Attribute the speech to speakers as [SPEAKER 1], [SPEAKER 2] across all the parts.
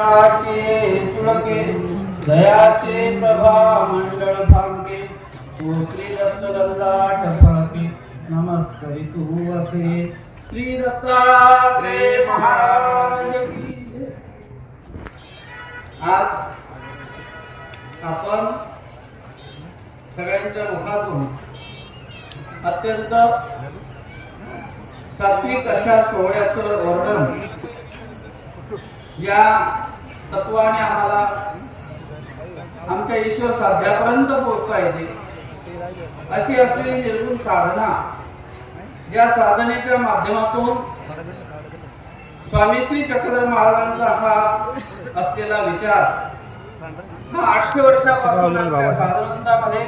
[SPEAKER 1] चुळके दयाचे प्रभा मंडळ थांबके तू श्री दत्त लल्लाट फळके तू असे श्री महाराज आज आपण सगळ्यांच्या मुखातून अत्यंत सात्विक अशा सोहळ्याचं वर्णन ज्या तत्वाने आम्हाला आमच्या ईश्वर साध्यापर्यंत पोहोचता येते. अशी असलेली निर्गुण साधना ज्या साधनेच्या माध्यमातून स्वामी श्री चक्रधर महाराजांचा हा असलेला विचार हा आठशे वर्षापासून साधनांमध्ये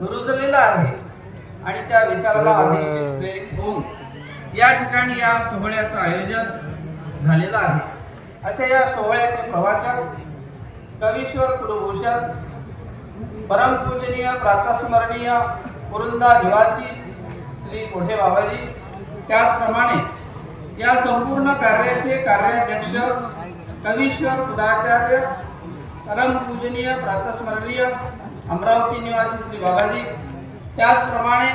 [SPEAKER 1] रुजलेला आहे. आणि त्या विचाराला प्रेरित होऊन या ठिकाणी या सोहळ्याचं आयोजन झालेलं आहे. अशा या सोहळ्याचे प्रवाचक कवीश्वर कुलभूषण परमपूजनीय प्रातस्मरणीय कुरुंदा निवासी श्री मोठे बाबाजी. त्याचप्रमाणे या संपूर्ण कार्याचे कार्याध्यक्ष कवीश्वर कुलाचार्य परमपूजनीय प्रातस्मरणीय अमरावती निवासी श्री बाबाजी. त्याचप्रमाणे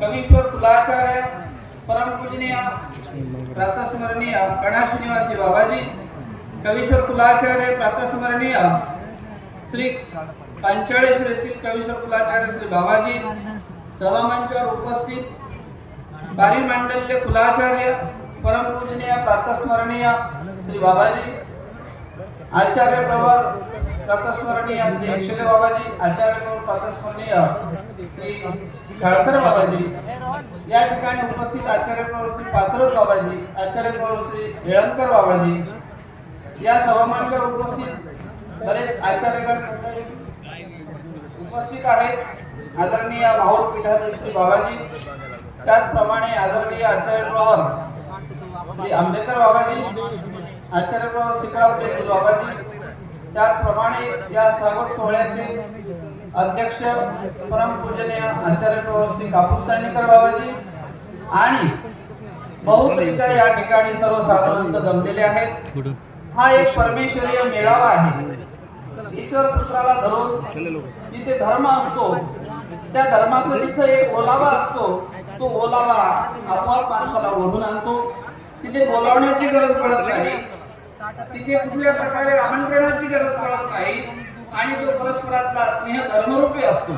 [SPEAKER 1] कवीश्वर कुलाचार्य परमपूजनीय प्रातस्मरणीय गणाश निवासी बाबाजी. कवीश्वर कुलाचार्य प्रातस्मरणीय श्री पंचाळेश्वर येथील कवीश्वर कुलाचार्य श्री बाबाजी सभामंचावर उपस्थित बारी मांडल्य कुलाचार्य परमपूजनीय प्रातस्मरणीय श्री बाबाजी आचार्य प्रवर प्रातस्मरणीय श्री अक्षय बाबाजी आचार्य प्रवर प्रातस्मरणीय श्री खाळकर बाबाजी. या ठिकाणी उपस्थित आचार्य प्रवर श्री पात्रद बाबाजी आचार्य प्रवर श्री हेळणकर बाबाजी या सभामानकर उपस्थित बरेच आचार्यगण उपस्थित आहेत. आदरणीय भाऊर पीठाधीश बाबाजी. त्याचप्रमाणे आदरणीय आचार्य प्रवर श्री आंबेडकर बाबाजी आचार्य प्रवर शिकावते बाबाजी. त्याचप्रमाणे या स्वागत सोहळ्याचे अध्यक्ष परमपूजनीय आचार्य प्रवर श्री कापूस साणेकर बाबाजी. आणि बहुतेक या ठिकाणी सर्व साधुसंत जमलेले आहेत. हा एक परमेश्वरीय मेळावा आहे. ईश्वर सूत्राला धरून तिथे धर्म असतो त्या धर्माचा तिथे एक ओलावा असतो. तो ओलावा आपोआप माणसाला ओढून आणतो. तिथे बोलावण्याची गरज पडत नाही. तिथे कुठल्या प्रकारे आमंत्रणाची गरज पडत नाही. आणि तो परस्परातला स्नेह धर्मरूपी असतो.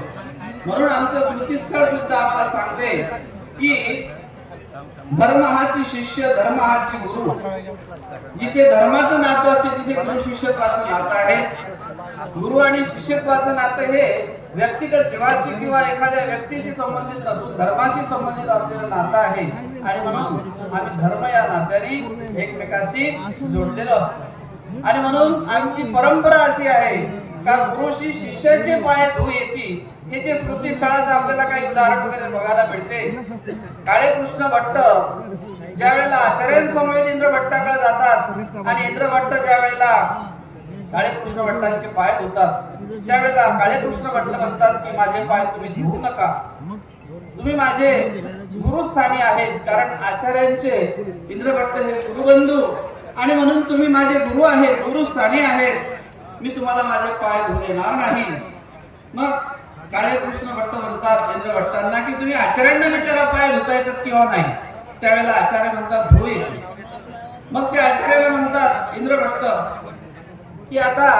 [SPEAKER 1] म्हणून आमचं स्मृतीस्थळ सुद्धा आम्हाला सांगते की धर्म हाची शिष्य धर्म हाची गुरु. जिथे धर्माचं नातं असते तिथे गुरु शिष्यत्वाचं नातं आहे. गुरु आणि शिष्यत्वाचं नातं हे व्यक्तिगत जीवाशी किंवा एखाद्या व्यक्तीशी संबंधित नसून धर्माशी संबंधित असलेलं नातं आहे. आणि म्हणून आम्ही धर्म या नात्याने एकमेकाशी जोडलेलो असतो. आणि म्हणून आमची परंपरा अशी आहे का गुरुशी शिष्याचे पाय धुऊ हो येती? हे जे स्मृती स्थळाचं आपल्याला काही उदाहरण वगैरे बघायला भेटते. काळे कृष्ण भट्ट ज्या वेळेला आचार्यांसमवेत इंद्र भट्टाकडे जातात आणि इंद्र भट्ट ज्या वेळेला काळे कृष्ण भट्टांचे पाय धुतात त्यावेळेला काळे कृष्ण भट्ट म्हणतात की माझे पाय तुम्ही धुवू नका. तुम्ही माझे गुरुस्थानी आहेत कारण आचार्यांचे इंद्र भट्ट हे गुरुबंधू आणि म्हणून तुम्ही माझे गुरु आहेत गुरुस्थानी आहेत. मी तुम्हाला माझे पाय धुवून येणार नाही. मग काळेकृष्ण भट्ट म्हणतात इंद्र भट्टांना की तुम्ही आचार्यांना विचारा पाय धुता येतात किंवा नाही त्यावेळेला आचार्य म्हणतात धुऊ मग ते आचार्याला म्हणतात इंद्र भट्ट की आता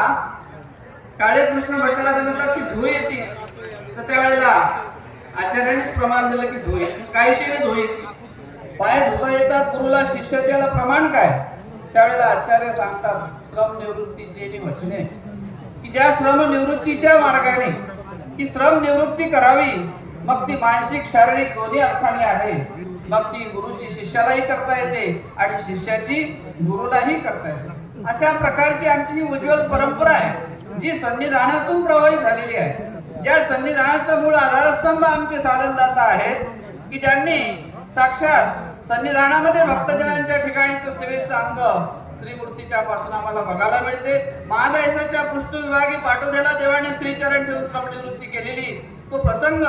[SPEAKER 1] काळेकृष्ण भट्टाला ते म्हणतात की धुऊ येते तर त्यावेळेला आचार्यानेच प्रमाण दिलं की धुऊ काहीशी धुऊ येते पाय धुता येतात गुरुला शिष्य त्याला प्रमाण काय? त्यावेळेला आचार्य सांगतात श्रम निवृत्तीचे जे वचन आहे की ज्या श्रम निवृत्तीच्या मार्गाने की श्रम निवृत्ती करावी मग ती मानसिक शारीरिक दोन्ही अर्थाने आहे. मग ती गुरुची शिष्यालाही करता येते आणि शिष्याची गुरुलाही करता येते. अशा प्रकारची आमची ही उज्ज्वल परंपरा आहे जी संविधानातून प्रवाहित झालेली आहे. ज्या संविधानाचं मूळ आधारस्तंभ आमचे साधनदाता आहेत की ज्यांनी साक्षात संविधानामध्ये भक्तजनांच्या ठिकाणी तो सेवेचा अंग श्रीमूर्तीच्या पासून आम्हाला बघायला मिळते. महादेशाच्या पृष्ठविभागी पाठवलेला देवाने श्रीचरण ठेवून श्रमनिवृत्ती केलेली. तो प्रसंग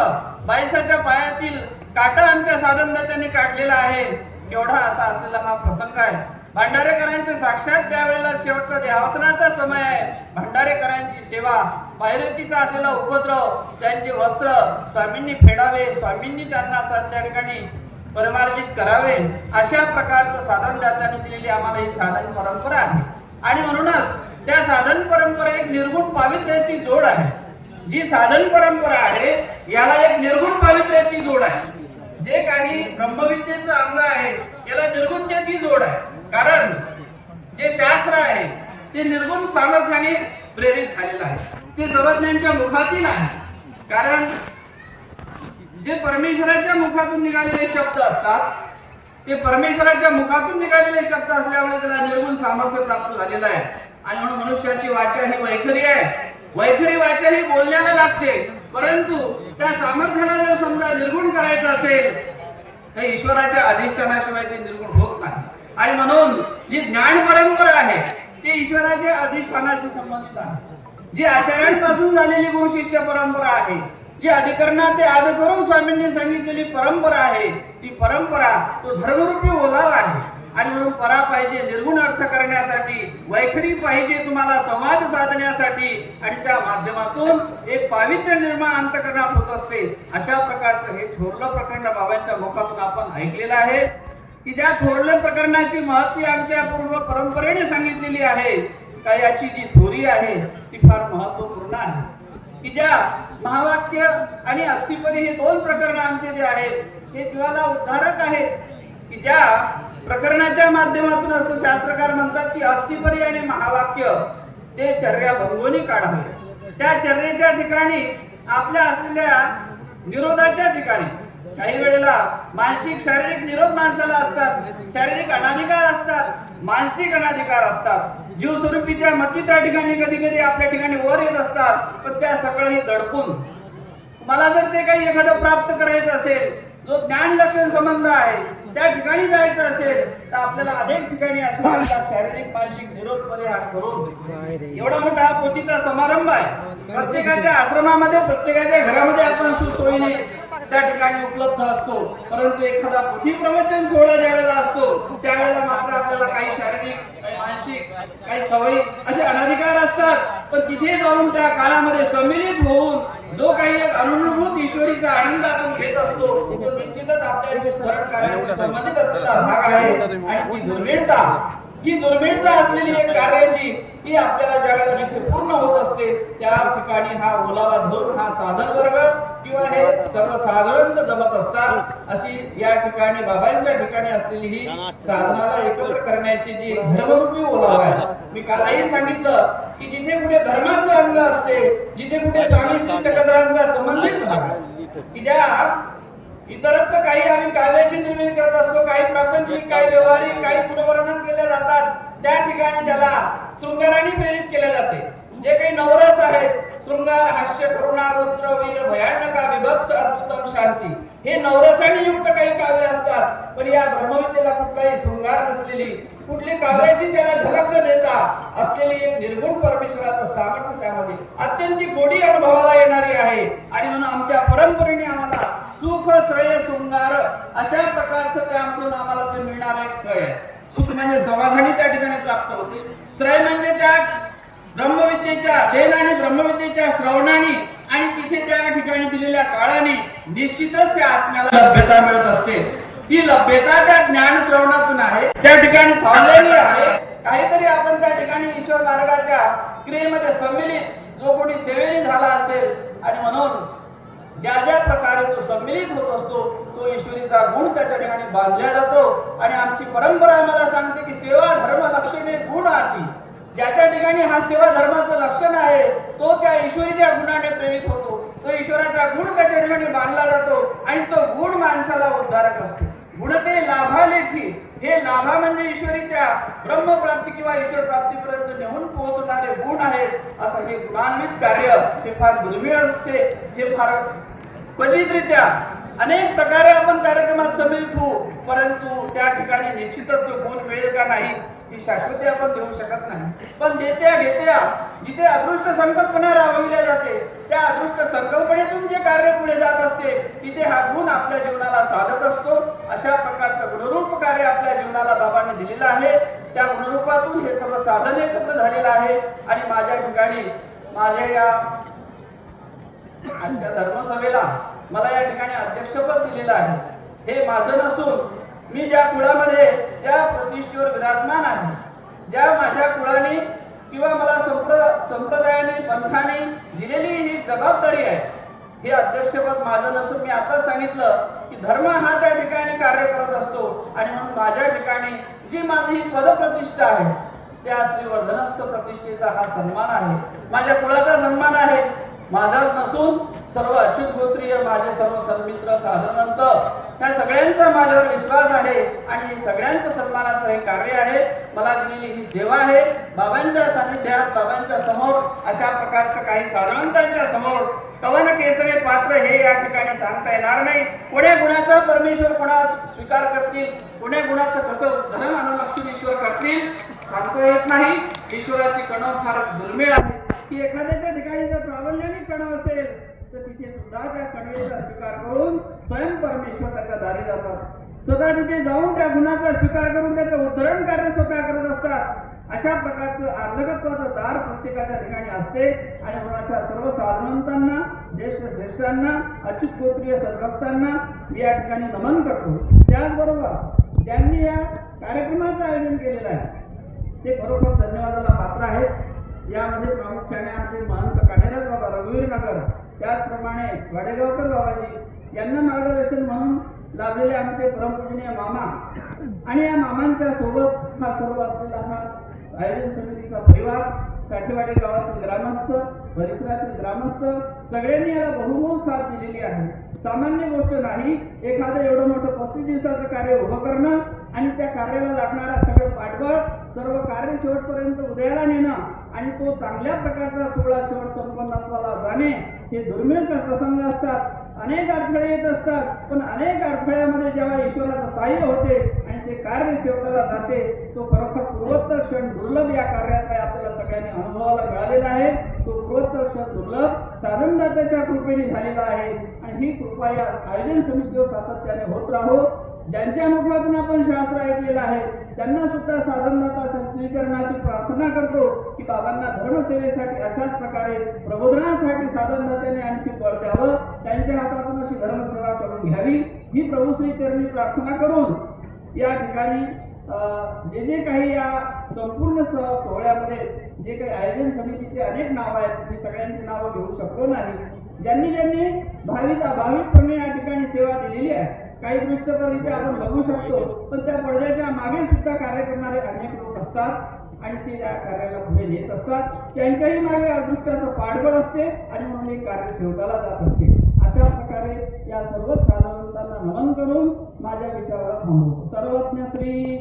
[SPEAKER 1] बायसाच्या पायातील काटा आमच्या साधनदात्याने काढलेला आहे. एवढा असा असलेला हा प्रसंग आहे. भंडारेकरांचे साक्षात त्यावेळेला शेवटचा ध्यावसनाचा समय आहे. भंडारेकरांची सेवा पायरतीचा असलेला उपद्रव त्यांचे वस्त्र स्वामींनी फेडावे. स्वामींनी त्यांना त्या ठिकाणी परमार्जित करावे अशा प्रकारचं साधन दात्याने दिलेली आम्हाला ही साधन परंपरा आहे. आणि म्हणूनच त्या साधन परंपरा एक निर्गुण पावित्र्याची जोड आहे. जी साधन परंपरा आहे याला एक निर्गुण पावित्र्याची जोड आहे. जे काही ब्रह्मविद्येचं अंग आहे याला निर्गुणतेची जोड आहे. कारण जे शास्त्र आहे ते निर्गुण सामर्थ्याने प्रेरित झालेलं आहे. ते सर्वज्ञांच्या मुखातील आहे. कारण जे परमेश्वराच्या मुखातून निघालेले शब्द असतात ते परमेश्वराच्या मुखातून निघालेले शब्द असल्यामुळे त्याला निर्गुण सामर्थ्य प्राप्त झालेलं आहे. आणि म्हणून मनुष्याची वाचा ही वैखरी आहे. वैखरी वाचा ही बोलण्याला लागते. परंतु त्या सामर्थ्याला जर समजा निर्गुण करायचं असेल तर ईश्वराच्या अधिष्ठानाशिवाय ते निर्गुण होत नाही. आणि म्हणून जी ज्ञान परंपरा आहे ती ईश्वराच्या अधिष्ठानाशी संबंधित आहे. जी आचार्यांपासून झालेली गुरु शिष्य परंपरा आहे जी अधिकरणा ते आद करून स्वामींनी सांगितलेली परंपरा आहे ती परंपरा तो धर्मरूपी ओलावा आहे. आणि म्हणून परा पाहिजे निर्गुण अर्थ करण्यासाठी वैखरी पाहिजे तुम्हाला संवाद साधण्यासाठी आणि त्या माध्यमातून एक पावित्र्य निर्माण अंतकरणात होत असते. अशा प्रकारचं हे थोरलं प्रकरण बाबांच्या मुखातून आपण ऐकलेलं आहे. की ज्या थोरलं प्रकरणाची महत्त्व आमच्या पूर्व परंपरेने सांगितलेली आहे का याची जी थोरी आहे ती फार महत्त्वपूर्ण आहे. की ज्या महावाक्य आणि अस्थिपदी हे दोन प्रकरण आमचे जे आहेत हे जीवाला उद्धारक आहेत. की ज्या प्रकरणाच्या माध्यमातून असं शास्त्रकार म्हणतात की अस्थिपरी आणि महावाक्य ते चर्या भंगोनी काढावे. त्या चर्येच्या ठिकाणी आपल्या असलेल्या विरोधाच्या ठिकाणी काही वेळेला मानसिक शारीरिक निरोध माणसाला असतात शारीरिक अनाधिकार असतात मानसिक अनाधिकार असतात. जीव स्वरूपीच्या मती त्या ठिकाणी कधी कधी आपल्या ठिकाणी वर येत असतात पण त्या सकाळी दडपून. मला जर ते काही एखादं प्राप्त करायचं असेल जो ज्ञान लक्षण संबंध आहे त्या ठिकाणी जायचं असेल तर आपल्याला अनेक ठिकाणी शारीरिक मानसिक निरोध परिहार करून एवढा मोठा हा पोतीचा समारंभ आहे. प्रत्येकाच्या आश्रमामध्ये प्रत्येकाच्या घरामध्ये आपण सुसोयीने त्या ठिकाणी उपलब्ध असतो. परंतु एखादा पोथी प्रवचन सोहळा ज्या वेळेला असतो त्यावेळेला मात्र आपल्याला काही शारीरिक मानसिक काही सवयी असे अनाधिकार असतात पण तिथे जाऊन त्या काळामध्ये सम्मिलित होऊन जो काही एक अनुभूत ईश्वरीचा आनंद आपण घेत असतो तो निश्चितच आपल्या इथे संबंधित असलेला भाग आहे. आणि ती दुर्मिळता ही दुर्मिळता असलेली एक कार्याची ही आपल्याला ज्या वेळेला जिथे पूर्ण होत असते त्या ठिकाणी हा ओलावा धरून हा साधन वर्ग किंवा हे सर्वसाधारण जमत असते. अशी या ठिकाणी बाबांच्या ठिकाणी असलेली ही साधनाला एकत्र करण्याची जी धर्मरूपी ओलाव आहे. मी कालही सांगितलं की जिथे कुठे धर्माचं अंग असते जिथे कुठे स्वामी श्री चक्रधरांचा संबंधित भाग की ज्या इतरत्र काही आम्ही काव्याची निर्मिती करत असतो काही प्रापंचिक काही व्यवहारिक काही पुनर्वर्णन केले जातात त्या ठिकाणी त्याला शृंगाराने प्रेरित केले जाते. जे काही नवरस आहेत शृंगार हास्य करुणा रुद्र वीर भयानका विभत्स अद्भुतम शांती. हे नवरसाने युक्त काही काव्य असतात पण या ब्रह्मविद्येला कुठलाही शृंगार नसलेली कुठली काव्याची त्याला झलक न देता असलेली एक निर्गुण परमेश्वराचं सामर्थ्य त्यामध्ये अत्यंत गोडी अनुभवाला येणारी आहे आणि म्हणून आमच्या परंपरेने आम्हाला सुख श्रेय शृंगार अशा प्रकारचं त्यामधून आम्हाला ते मिळणार एक श्रेय आहे. सुख म्हणजे समाधानी त्या ठिकाणी प्राप्त होते श्रेय म्हणजे त्या ब्रह्मविद्येच्या देन आणि ब्रह्मविद्येच्या श्रवणाने आणि तिथे त्या ठिकाणी दिलेल्या काळाने निश्चितच त्या आत्म्याला लभ्यता मिळत असते. ती लभ्यता त्या ज्ञान श्रवणातून आहे. त्या ठिकाणी थांबलेली आहे. काहीतरी आपण त्या ठिकाणी ईश्वर मार्गाच्या क्रियेमध्ये सम्मिलित जो कोणी सेवेने झाला असेल आणि म्हणून ज्या ज्या प्रकारे तो सम्मिलित होत असतो तो ईश्वरीचा गुण त्याच्या ठिकाणी बांधला जातो. आणि आमची परंपरा आम्हाला सांगते की सेवा धर्म लक्षणे गुण आती ज्याच्या ठिकाणी हा सेवा धर्माचं लक्षण आहे तो त्या ईश्वरीच्या गुणाने प्रेरित होतो. तो ईश्वराचा गुण त्याच्या ठिकाणी मानला जातो. आणि तो गुण माणसाला उद्धारक असतो. गुणते लाभालेखी. हे लाभा म्हणजे ईश्वरीच्या ब्रह्मप्राप्ती किंवा ईश्वर प्राप्तीपर्यंत नेऊन पोहोचणारे गुण आहेत. असं हे गुणान्वित कार्य हे फार दुर्मिळ असते. हे फार क्वचितरित्या अनेक प्रकारे आपण कार्यक्रमात सम्मिलित होऊ परंतु त्या ठिकाणी निश्चितच गुण मिळेल का नाही ही शाश्वती आपण देऊ शकत नाही. पण देत्या घेत्या जिथे अदृष्ट संकल्पना राबविल्या जाते त्या अदृष्ट संकल्पनेतून जे कार्य पुढे जात असते तिथे हा गुण आपल्या जीवनाला साधत असतो. अशा प्रकारचं गुणरूप कार्य आपल्या जीवनाला बाबांनी दिलेलं आहे. त्या गुणरूपातून हे सर्व साधन एकत्र झालेलं आहे. आणि माझ्या ठिकाणी माझ्या या आजच्या धर्मसभेला मला या ठिकाणी अध्यक्षपद दिलेलं आहे. हे माझं नसून मी ज्या कुळामध्ये ज्या प्रतिष्ठेवर विराजमान आहे. ज्या माझ्या कुळाने किंवा मला संप्र संप्रदायाने पंथाने दिलेली ही जबाबदारी आहे हे अध्यक्षपद माझं नसून मी आताच सांगितलं की धर्म हा त्या ठिकाणी कार्य करत असतो आणि म्हणून माझ्या ठिकाणी जी माझी ही पदप्रतिष्ठा आहे त्या श्रीवर्धनस्थ प्रतिष्ठेचा हा सन्मान आहे. माझ्या कुळाचा सन्मान आहे. माझाच नसून सर्व अच्युत गोत्रीय माझे सर्व सन्मित्र साधनंत या सगळ्यांचा माझ्यावर विश्वास आहे आणि सगळ्यांचं सन्मानाचं हे कार्य आहे. मला दिलेली ही सेवा आहे. बाबांच्या सान्निध्यात बाबांच्या समोर अशा प्रकारचं काही साधनवंतांच्या समोर कवन केसरे पात्र हे या ठिकाणी सांगता येणार नाही. कोण्या गुणाचा परमेश्वर कोणा स्वीकार करतील? कोण्या गुणाचं कसं धन अनुलक्षून ईश्वर करतील? सांगता येत नाही. ईश्वराची कणव फार दुर्मिळ आहे की एखाद्याच्या ठिकाणी जर प्राबल्याने कणव असेल तर तिथे सुद्धा त्या कणवेचा स्वीकार करून स्वयं परमेश्वर त्याच्या दारी जातात. स्वतः तिथे जाऊन त्या गुणाचा स्वीकार करून त्याचं उद्धरण कार्य स्वतः करत असतात. अशा प्रकारचं अर्धकत्वाचं दार प्रत्येकाच्या ठिकाणी असते आणि म्हणून अशा सर्व साधवंतांना ज्येष्ठ श्रेष्ठांना अच्युत गोत्रीय सद्भक्तांना मी या ठिकाणी नमन करतो. त्याचबरोबर ज्यांनी या कार्यक्रमाचं आयोजन केलेलं आहे. ते खरोखर धन्यवादाला पात्र आहेत. यामध्ये प्रामुख्याने आमचे महंत काढेराज बाबा रघुवीर नगर त्याचप्रमाणे वाडेगावकर बाबाजी यांना मार्गदर्शन म्हणून लाभलेले आमचे परमपूजनीय मामा. आणि या मामांच्या सोबत हा सर्व असलेला हा आयोजन समितीचा परिवार साठेवाडी गावातील ग्रामस्थ परिसरातील ग्रामस्थ सगळ्यांनी याला बहुमोल साथ दिलेली आहे. सामान्य गोष्ट नाही एखादं एवढं मोठं पस्तीस दिवसाचं कार्य उभं करणं आणि त्या कार्याला लागणारा सगळं पाठबळ सर्व कार्य शेवटपर्यंत उदयाला नेणं आणि तो चांगल्या प्रकारचा सोहळा शेवट संपन्नत्वाला जाणे हे दुर्मिळ प्रसंग असतात. अनेक अडथळे येत असतात. पण अनेक अडथळ्यामध्ये जेव्हा ईश्वराचं साह्य होते आणि ते कार्य शेवटाला जाते तो खरोखर पूर्वोत्तर क्षण दुर्लभ या कार्याचा आपल्याला सगळ्यांनी अनुभवाला मिळालेला आहे. तो पूर्वोत्तर क्षण दुर्लभ साधनदात्याच्या कृपेने झालेला आहे. आणि ही कृपा या आयोजन समितीवर सातत्याने होत राहो. ज्यांच्या मुखातून आपण शास्त्र ऐकलेलं आहे त्यांना सुद्धा साधनदाता स्वीकरणाची प्रार्थना करतो की बाबांना धर्मसेवेसाठी अशाच प्रकारे प्रबोधनासाठी साधनदात्याने आणखी बळ द्यावं त्यांच्या हातातून अशी धर्मसेवा करून घ्यावी ही प्रभू श्री चरणी प्रार्थना करून या ठिकाणी अं, जे जे काही या संपूर्ण सोहळ्यामध्ये जे काही आयोजन समितीचे अनेक नाव आहेत मी सगळ्यांची नावं घेऊ शकलो नाही. ज्यांनी ज्यांनी भाविक भाविकपणे या ठिकाणी सेवा दिलेली आहे. काही दृष्टपरित्या आपण बघू शकतो पण त्या पडद्याच्या मागे सुद्धा कार्य करणारे अनेक लोक असतात आणि ते त्या कार्याला पुढे नेत असतात. त्यांच्याही मागे अदृष्टाचं पाठबळ असते आणि म्हणून हे कार्य शेवटाला जात असते. अशा प्रकारे या सर्व साधारणतांना नमन करून माझ्या विचाराला थांबवतो. सर्वज्ञ श्री